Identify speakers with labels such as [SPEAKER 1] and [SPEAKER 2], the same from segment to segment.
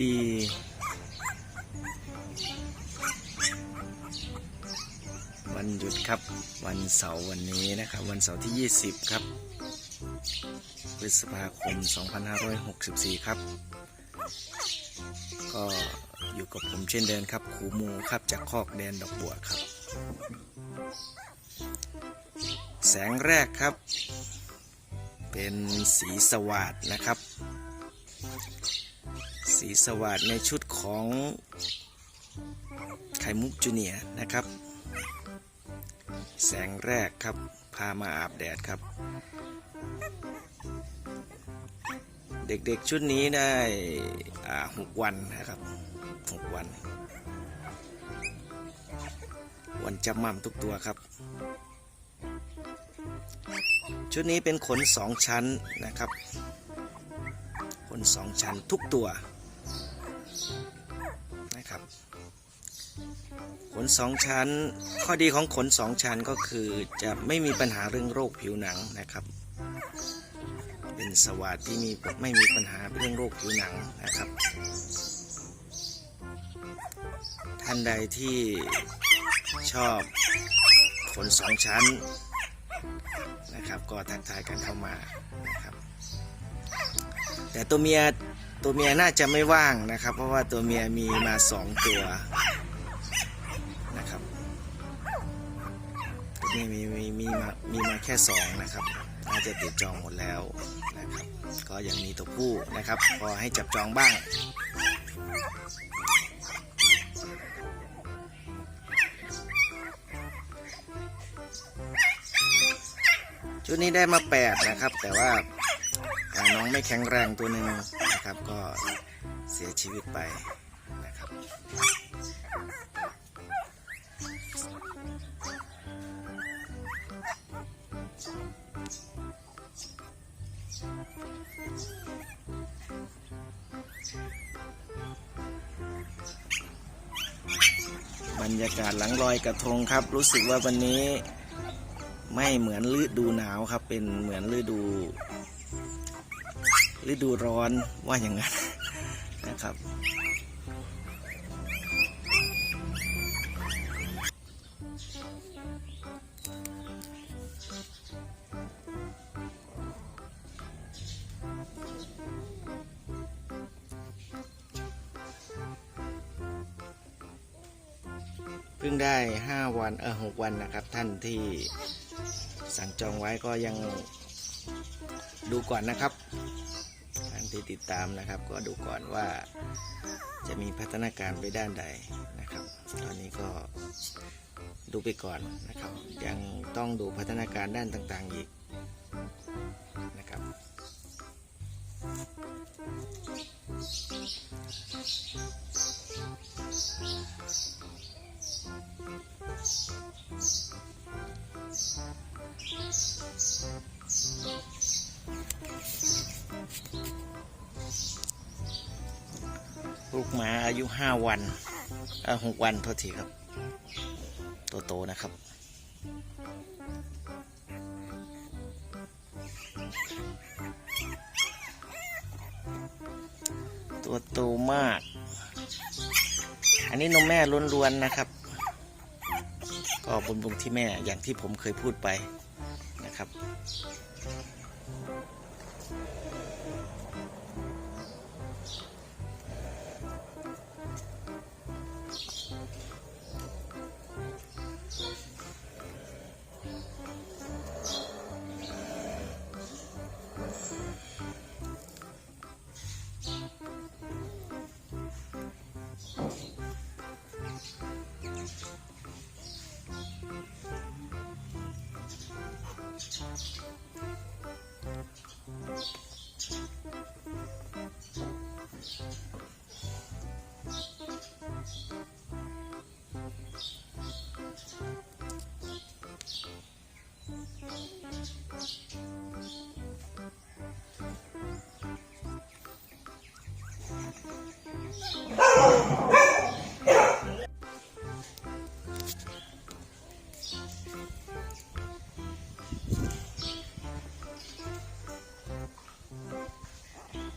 [SPEAKER 1] ดี วันหยุดครับ วันเสาร์วันนี้นะครับ วันเสาร์ที่ 20 ครับ พฤษภาคม 2564 ครับ ก็อยู่กับผมเช่นเดิมครับขูมูครับจากคอกแดนดอกบัวครับ แสงแรกครับ เป็นสีสว่าดนะครับ สีสวาดในชุดของไข่มุกจูเนียนะครับ แสงแรกครับ พามาอาบแดดครับ เด็กๆชุดนี้ได้หกวันนะครับหกวัน วันจำมั่มทุกตัวครับ ชุดนี้เป็นขนสองชั้นนะครับ นสองชั้นทุกตัวนะครับ ขนสองชั้น ข้อดีของขนสองชั้นก็คือจะไม่มีปัญหาเรื่องโรคผิวหนังนะครับ เป็นสวัสดที่มีไม่มีปัญหาเรื่องโรคผิวหนังนะครับ ท่านใดที่ชอบขนสองชั้นนะครับ ก็ทักทายกันเข้ามานะครับ แต่ตัวเมียตัวเมียน่าจะไม่ว่างนะครับ เพราะว่าตัวเมียมีมาสองตัวนะครับตัวเมียมีมีมีมามีมาแค่สองนะครับน่าจะติดจองหมดแล้วนะครับ ก็ยังมีตัวผู้นะครับพอให้จับจองบ้างชุดนี้ได้มาแปดนะครับ แต่ว่า น้องไม่แข็งแรงตัวหนึ่งนะครับ ก็เสียชีวิตไปนะครับ บรรยากาศหลังลอยกระทงครับ รู้สึกว่าวันนี้ไม่เหมือนฤดูหนาวครับ เป็นเหมือนฤดู ฤดูร้อนว่าอย่างนั้นนะครับเพิ่งได้ 5 วันเออ6วันนะครับ ท่านที่สั่งจองไว้ก็ยังดูก่อนนะครับ ที่ติดตามนะครับ ก็ดูก่อนว่าจะมีพัฒนาการไปด้านใดนะครับ ตอนนี้ก็ดูไปก่อนนะครับ ยังต้องดูพัฒนาการด้านต่างๆอีก ลูกหมาอายุห้าวันเออหกวันโทษทีครับ ตัวโตนะครับ ตัวโตมาก อันนี้นมแม่ล้วนๆนะครับ ก็บนบุงที่แม่อย่างที่ผมเคยพูดไปนะครับ Thank you.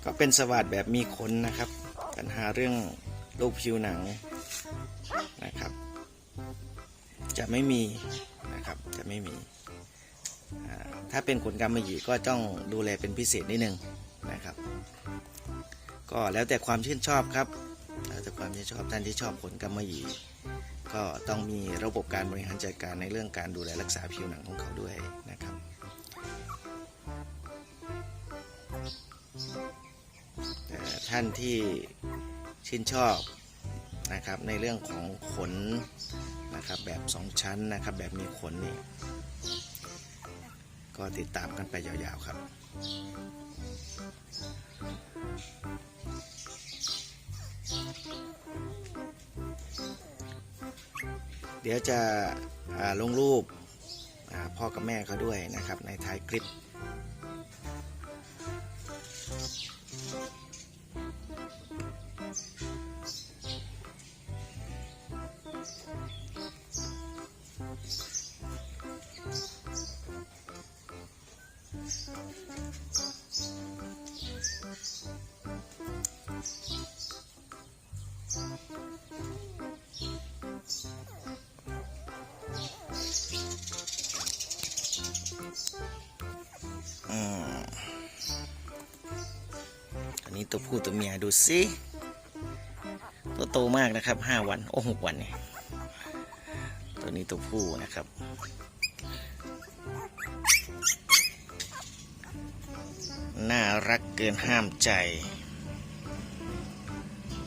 [SPEAKER 1] ก็เป็นสวัสดแบบมีขนนะครับ ปัญหาเรื่องโรคผิวหนังนะครับ จะไม่มีนะครับจะไม่มี ถ้าเป็นขนกำมะหยี่ก็ต้องดูแลเป็นพิเศษนิดนึงนะครับ ก็แล้วแต่ความชื่นชอบครับแล้วแต่ความชื่นชอบท่านที่ชอบขนกำมะหยี่ก็ต้องมีระบบการบริหารจัดการในเรื่องการดูแลรักษาผิวหนังของเขาด้วยนะครับ ท่านที่ชื่นชอบนะครับในเรื่องของขนนะครับแบบสองชั้นนะครับแบบมีขนนี่ก็ติดตามกันไปยาวๆครับเดี๋ยวจะลงรูปพ่อกับแม่เขาด้วยนะครับในท้ายคลิป ตัวผู้ตัวเมียดูสิตัวโตมากนะครับห้าวันโอ้หกวันเนี่ยตัวนี้ตัวผู้นะครับน่ารักเกินห้ามใจ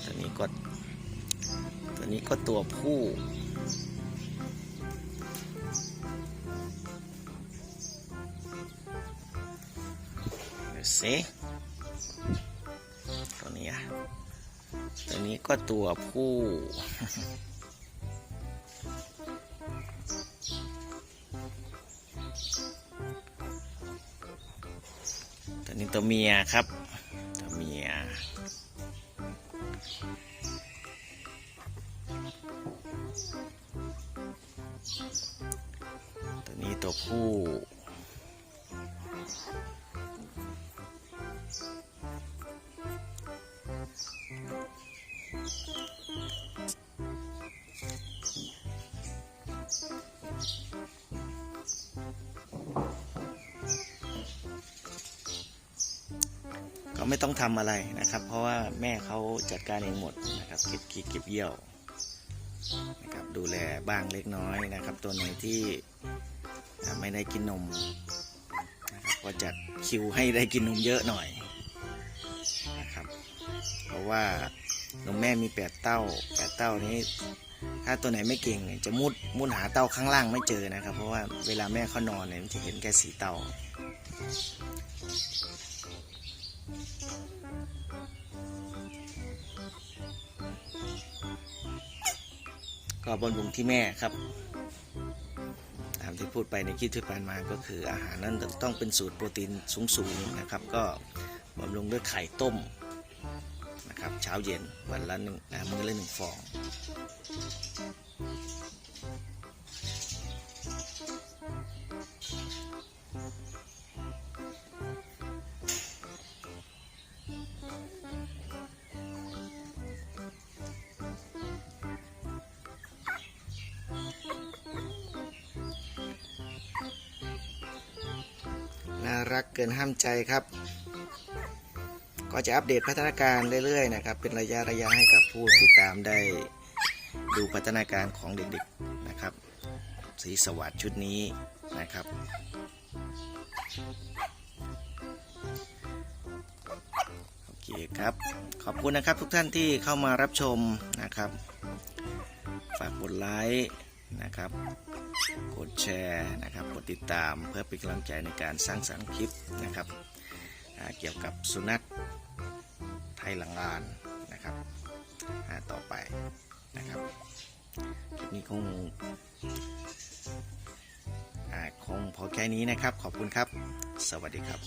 [SPEAKER 1] ตัวนี้ก็ ตัวนี้ก็ตัวผู้ ดูสิ ตัวนี้ก็ตัวผู้ ตัวนี้ตัวเมียครับ ไม่ต้องทำอะไรนะครับ เพราะว่าแม่เขาจัดการเองหมดนะครับเก็บขี้เก็บเยี่ยวนะครับดูแลบ้างเล็กน้อยนะครับ ตัวไหนที่ไม่ได้กินนมนะครับก็จัดคิวให้ได้กินนมเยอะหน่อยนะครับ เพราะว่านมแม่มีแปดเต้าแปดเต้านี้ ถ้าตัวไหนไม่เก่งจะมุดมุดหาเต้าข้างล่างไม่เจอนะครับ เพราะว่าเวลาแม่เขานอนเนี่ยมันจะเห็นแค่สีเต้า ก็บำรุงที่แม่ครับ ตามที่พูดไปในคลิปที่ผ่านมาก็คืออาหารนั้นต้องเป็นสูตรโปรตีนสูงๆนะครับ ก็บำรุงด้วยไข่ต้มนะครับ เช้าเย็นวันละหนึ่งมื้อละหนึ่งฟอง รักเกินห้ามใจครับ ก็จะอัปเดตพัฒนาการเรื่อยๆนะครับ เป็นระยะระยะให้กับผู้ติดตามได้ดูพัฒนาการของเด็กๆนะครับ สีสวัสดชุดนี้นะครับ โอเคครับ ขอบคุณนะครับทุกท่านที่เข้ามารับชมนะครับ ฝากกดไลค์ นะครับ กดแชร์นะครับ กดติดตามเพื่อเป็นกำลังใจในการสร้างสรรค์คลิปนะครับ เกี่ยวกับสุนัขไทยหลังลานนะครับต่อไปนะครับคลิปนี้คงคงพอแค่นี้นะครับ ขอบคุณครับ สวัสดีครับ